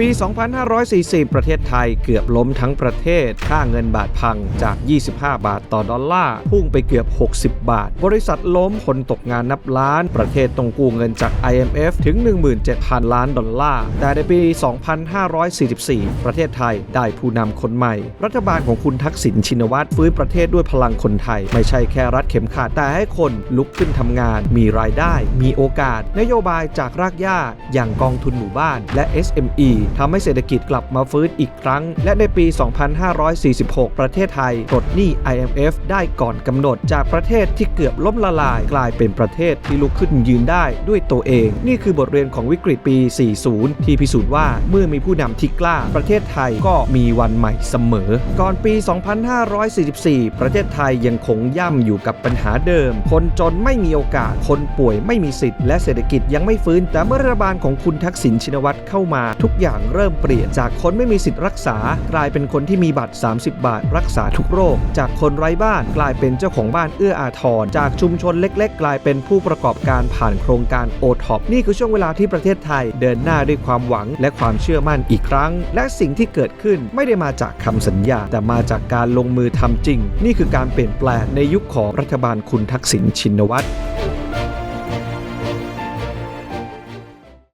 ปี 2540 ประเทศไทยเกือบล้มทั้งประเทศ ค่าเงินบาทพังจาก 25 บาทต่อดอลลาร์ พุ่งไปเกือบ 60 บาท บริษัทล้มคนตกงานนับล้าน ประเทศต้องกู้เงินจาก IMF ถึง 17,000 ล้านดอลลาร์ แต่ในปี 2544 ประเทศไทยได้ผู้นำคนใหม่ รัฐบาลของคุณทักษิณชินวัตรฟื้นประเทศด้วยพลังคนไทย ไม่ใช่แค่รัดเข็มขัดแต่ให้คนลุกขึ้นทำงาน มีรายได้ มีโอกาส นโยบายจากรากหญ้าอย่างกองทุนหมู่บ้านและ SME ทำให้เศรษฐกิจกลับมาฟื้นอีกครั้ง และในปี 2546 ประเทศไทยปลดหนี้ IMF ได้ก่อนกำหนดจากประเทศที่เกือบล้มละลาย กลายเป็นประเทศที่ลุกขึ้นยืนได้ด้วยตัวเอง นี่คือบทเรียนของวิกฤตปี 40 ที่พิสูจน์ว่าเมื่อมีผู้นำที่กล้า ประเทศไทยก็มีวันใหม่เสมอ ก่อนปี 2544 ประเทศไทยยังคงย่ำอยู่กับปัญหาเดิม คนจนไม่มีโอกาส คนป่วยไม่มีสิทธิ์ และเศรษฐกิจยังไม่ฟื้น แต่เมื่อรัฐบาลของคุณทักษิณชินวัตรเข้ามาทุกอย่างเริ่มเปลี่ยน จากคนไม่มีสิทธิ์รักษา กลายเป็นคนที่มีบัตร 30 บาท รักษาทุกโรค จากคนไร้บ้านกลายเป็นเจ้าของบ้านเอื้ออาทร จากชุมชนเล็ก ๆ กลายเป็นผู้ประกอบการผ่านโครงการโอท็อปนี่คือช่วงเวลาที่ประเทศไทย เดินหน้าด้วยความหวังและความเชื่อมั่นอีกครั้ง และสิ่งที่เกิดขึ้นไม่ได้มาจากคำสัญญา แต่มาจากการลงมือทำจริง นี่คือการเปลี่ยนแปลงในยุคของรัฐบาลคุณทักษิณชินวัตร